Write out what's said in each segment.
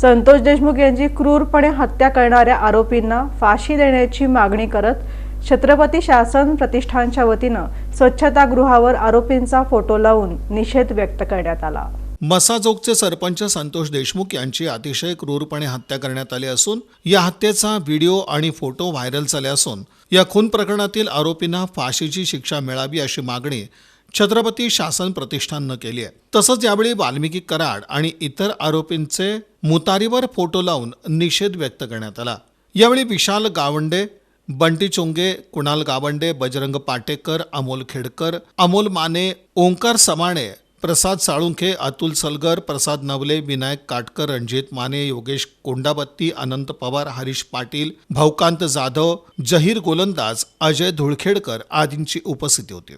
संतोष देशमुख यांची क्रूरपणे हत्या करणाऱ्या आरोपींना फाशी देण्याची मागणी करत छत्रपती शासन प्रतिष्ठानच्या वतीनं स्वच्छतागृहावर आरोपींचा फोटो लावून निषेध व्यक्त करण्यात आला. मसाजोगचे सरपंच संतोष देशमुख यांची अतिशय क्रूरपणे हत्या करण्यात आली असून या हत्येचा व्हिडिओ आणि फोटो व्हायरल झाले असून या खून प्रकरणातील आरोपींना फाशीची शिक्षा मिळावी अशी मागणी छत्रपती शासन प्रतिष्ठाननं केली आहे. तसंच यावेळी वाल्मिकी कराड आणि इतर आरोपींचे मुतारीवर फोटो लावून निषेध व्यक्त करण्यात आला. यावेळी विशाल गावंडे बंटी चोंगे कुणाल गावंडे बजरंग पाटेकर अमोल खेडकर अमोल माने ओंकार समाणे प्रसाद साळुंखे अतुल सलगर प्रसाद नवले विनायक काटकर रणजित माने योगेश कोंडाबत्ती अनंत पवार हरीश पाटील भाऊकांत जाधव जहीर गोलंदाज अजय धुळखेडकर आदींची उपस्थिती होती.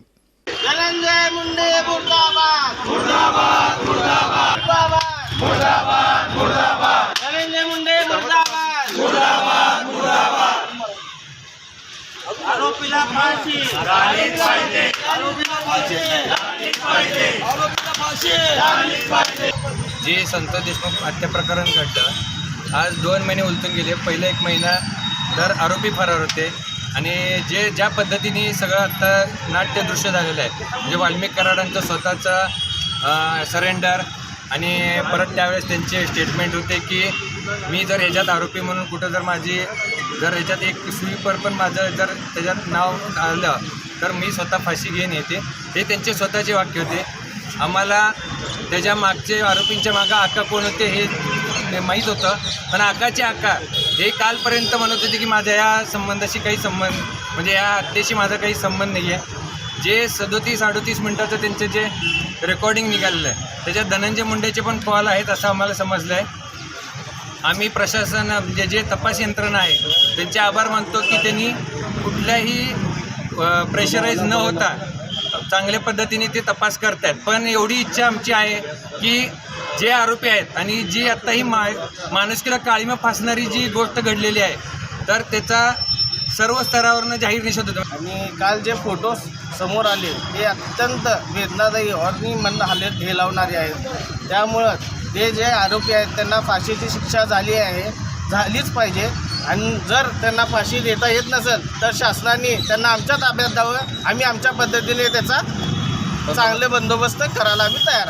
धनंजय मुंडे मुर्दाबाद. मुर्दाबाद मुर्दाबाद. मुर्दाबाद मुर्दाबाद धनंजय मुंडे मुर्दाबाद मुर्दाबाद मुर्दाबाद आरोपीला फाशी. झालीच पाहिजे आरोपीला फाशी झालीच पाहिजे आरोपीला फाशी झालीच पाहिजे जे संत देशमुख हत्या प्रकरण घडलं आज दोन महिने उलटून गेले. पहिले एक महिना तर आरोपी फरार होते. आणि जे ज्या पद्धतीने सगळं आत्ता नाट्यदृश्य झालेलं आहे म्हणजे वाल्मिक कराडांचं स्वतःचं सरेंडर आणि परत त्यावेळेस त्यांचे स्टेटमेंट होते की मी जर ह्याच्यात आरोपी म्हणून कुठं जर माझी जर ह्याच्यात एक स्वीपर पण माझं जर त्याच्यात नाव आलं तर मी स्वतः फाशी घेऊन येते. हे त्यांचे स्वतःचे वाक्य होते. आम्हाला त्याच्या मागचे आरोपींच्या मागं आका कोण होते हे माहीत होतं. पण आकाचे आका हे कालपर्यंत म्हणत होते की माझ्या या संबंधाशी काही संबंध म्हणजे या हत्येशी माझा काही संबंध नाही आहे जे सदोतीस अडोतीस मिनटाचं त्यांचे जे रेकॉर्डिंग निघालेलं आहे त्याच्यात धनंजय मुंडेचे पण कॉल आहेत असं आम्हाला समजलं आहे. आम्ही प्रशासन म्हणजे जे तपास यंत्रणा आहे त्यांचे आभार मानतो की त्यांनी कुठल्याही प्रेशराईज न होता चांगल्या पद्धतीने ते तपास करतात पण एवढी इच्छा आमची आहे की जे आरोपी आहेत आणि जी आत्ता ही मा माणुसकीला काळीमा फासणारी जी गोष्ट घडलेली आहे तर त्याचा सर्व स्तरावरनं जाहीर निषेध होतो. आणि काल जे फोटो समोर आले ते अत्यंत वेदनादायी आणि मन हालत हे लावणारे आहेत. त्यामुळं ते जे आरोपी आहेत त्यांना फाशीची शिक्षा झाली आहे झालीच पाहिजे. आणि जर त्यांना फाशी देता येत नसेल तर शासनाने त्यांना आमच्या ताब्यात द्यावं. आम्ही आमच्या पद्धतीने त्याचा चांगले बंदोबस्त करायला आम्ही तयार